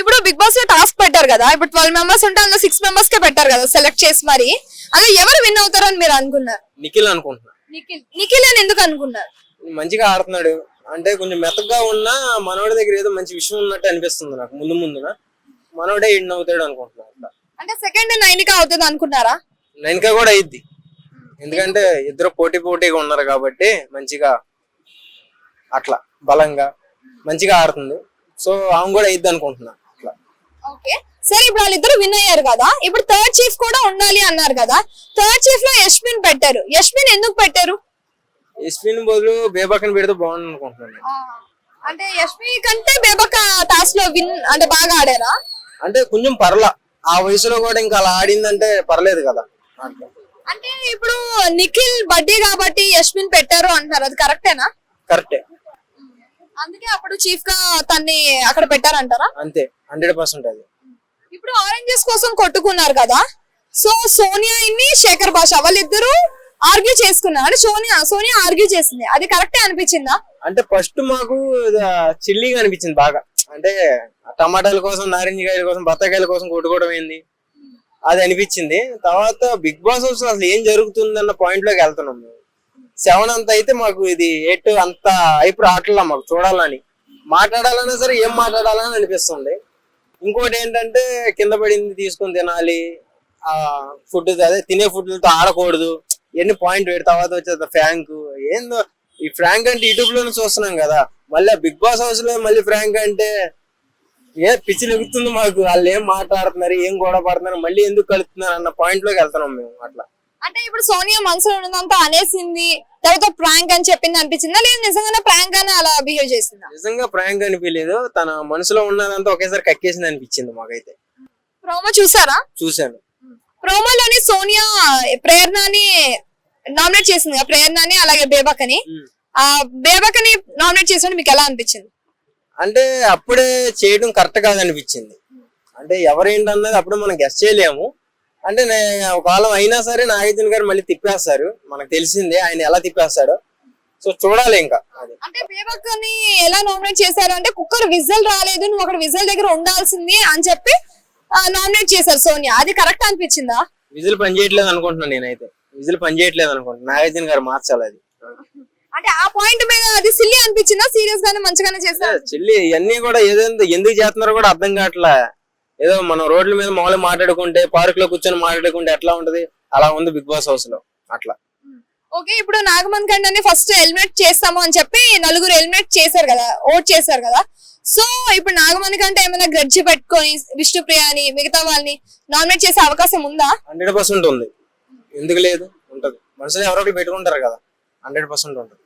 ఇప్పుడు బిగ్ బాస్లో టాస్క్ పెట్టారు కదా. ఇప్పుడు ట్వెల్వ్ మెంబర్స్ ఉంటే అందులో సిక్స్ మెంబర్స్ కే పెట్టారు కదా సెలెక్ట్ చేసి మరి. అలా ఎవరు విన్ అవుతారని మీరు అనుకున్నారు? నిఖిల్ అనుకుంటున్నా. నిఖిల్. నిఖిల్ అని ఎందుకు అనుకున్నారు? మంచిగా ఆడుతున్నాడు. అంటే కొంచెం మెత్తగా ఉన్నా మనోడి దగ్గర ఏదో మంచి విషయం ఉన్నట్టు అనిపిస్తుంది నాకు ముందు ముందున మనోడే ఇన్ అవుతాడు అనుకుంటున్నా అంటే సెకండ్ నైన్కా అవుతుంది అనుకున్నారా? నైన్కా కూడా అయింది ఎందుకంటే ఇద్దరు పోటీ పోటీగా ఉన్నారు కాబట్టి మంచిగా అట్లా బలంగా మంచిగా ఆడుతుంది. సో ఆమె కూడా అయింది అనుకుంటున్నా. అట్లా ఓకే సరే ఇప్పుడు వాళ్ళిద్దరు విన్ అయ్యారు కదా. ఇప్పుడు థర్డ్ చీఫ్ కూడా ఉండాలి అన్నారు కదా. థర్డ్ చీఫ్లో యశ్విన్ పెట్టారు. యశ్విన్ ఎందుకు పెట్టారు? ఎస్పిన్ బదులు బేబాకని పెడితే బాగుంది అనుకుంటున్నాను అంటే యశ్మి కంటే బేబక్క టాస్క్లో విన్ అంటే బాగా ఆడారా? అంటే కొంచెం పర్లా. ఆ వయసులో కూడా ఇంకా అలా ఆడిందంటే పర్లేదు కదా. అంటే ఇప్పుడు నిఖిల్ బడ్డీ కాబట్టి యశ్విన్ పెట్టారు అంటారు అది కరెక్టేనా కరెక్టే అందుకే అప్పుడు చీఫ్గా తన్ని అక్కడ పెట్టారంటారా? అంతే హండ్రెడ్ పర్సెంట్ అది. ఇప్పుడు ఆరెంజెస్ కోసం కొట్టుకున్నారు కదా సో సోనియా ఇన్ని శేఖర్ భాష వాళ్ళిద్దరూ ఆర్గ్యూ చేసుకున్నారు. అంటే సోనియా సోనియా ఆర్గ్యూ చేసింది. అది కరెక్టే అనిపించిందా? అంటే ఫస్ట్ మాకు చిల్లీగా అనిపించింది బాగా. అంటే టమాటాల కోసం నారింజకాయల కోసం బత్తాకాయల కోసం కొట్టుకోవడం ఏంది? అది అనిపించింది. తర్వాత బిగ్ బాస్ అసలు ఏం జరుగుతుంది అన్న పాయింట్లోకి వెళ్తున్నాం మేము. సెవెన్ అంత అయితే మాకు ఇది ఎయిట్ అంత అయిపోయి ఆటలా మాకు చూడాలని. మాట్లాడాలన్నా సరే ఏం మాట్లాడాలని అనిపిస్తుంది. ఇంకోటి ఏంటంటే కింద పడింది తీసుకొని తినాలి. ఆ ఫుడ్ అదే తినే ఫుడ్లతో ఆడకూడదు. ఎన్ని పాయింట్ పెడితే తర్వాత వచ్చేది ఫ్రాంక్. ఏందో ఈ ఫ్రాంక్ అంటే యూట్యూబ్లోనే చూస్తున్నాం కదా. మళ్ళీ బిగ్ బాస్ హౌస్లో మళ్ళీ ఫ్రాంక్ అంటే ఏ పిచ్చి లెగుతుంది మాకు. వాళ్ళు ఏం మాట్లాడుతున్నారు ఏం గొడవ పడుతున్నారు మళ్ళీ ఎందుకు కలుస్తున్నారు అన్న పాయింట్లోకి వెళ్తున్నాం మేము అట్లా. అంటే ఇప్పుడు సోనియా మనసులో ఉన్నదంతా అనేసింది తర్వాత ప్రాంక్ అని చెప్పింది అనిపించిందా? లేదు నిజంగానే ప్రాంక్ అని అలా బిహేవ్ చేసిందా? నిజంగా ప్రాంక్ అనిపించలేదు. తన మనసులో ఉన్నదంతా ఒకేసారి కక్కేసింది అనిపించింది మాకైతే. ప్రోమో చూసారా? చూశాను. ప్రోమోలోని సోనియా ప్రేరణని నామినేట్ చేసింది. ప్రేరణని అలాగే బేబకని. ఆ బేబకని నామినేట్ చేసినప్పుడు మీకు ఎలా అనిపించింది? అంటే అప్పుడే చేయడం కరెక్ట్ కాదనిపించింది. అంటే ఎవరేంటన్నది అప్పుడు మనం గెస్ట్ చేయలేము. అంటే నే- ఒక కాలం అయినా సరే నాగార్జున గారు మళ్ళీ తిప్పేస్తారు. మనకు తెలిసిందే ఆయన ఎలా తిప్పేస్తాడో. సో చూడాలి ఇంకా అది. అంటే బేబక్కని ఎలా నామినేట్ చేశారు అంటే కుక్కర్ విజల్ రాలేదు నువ్వు అక్కడ విజల్ దగ్గర ఉండాల్సింది అని చెప్పి నామినేట్ చేశారు సోనియా. అది కరెక్ట్ అనిపించిందా? విజిల్ పని చేయట్లేదు అనుకుంటున్నాను నేనైతే. విజిల్ పని చేయట్లేదు అనుకుంటున్నాను నాగార్జున గారు మార్చాలి అది. అంటే ఆ పాయింట్ మీద అది సిల్లీ అనిపించిందా? సీరియస్ గానే మంచిగానే చేశారు? చెల్లి ఇవన్నీ కూడా ఏదో ఎందుకు చేస్తున్నారో కూడా అర్థం కావట్లే. ఏదో మనం రోడ్ల మీద మామూలుగా మాట్లాడుకుంటే పార్క్లో కూర్చొని మాట్లాడుకుంటే ఎట్లా ఉంటది? అలా ఉంది బిగ్ బాస్ హౌస్లో. అట్లా. ఓకే ఇప్పుడు నాగమన్ కండని ఫస్ట్ ఎలిమినేట్ చేస్తాము అని చెప్పి నలుగురు ఎలిమినేట్ చేశారు కదా ఓట్ చేశారు కదా. సో ఇప్పుడు నాగమణి కంటే ఏమైనా గ్రడ్జి పెట్టుకొని విష్ణుప్రియని మిగతా వాళ్ళని నామినేట్ చేసే అవకాశం ఉందా? హండ్రెడ్ పర్సెంట్ ఉంది. ఎందుకు లేదు? ఉంటది. మనుషులు ఎవరో పెట్టుకుంటారు కదా. హండ్రెడ్ పర్సెంట్ ఉంటుంది.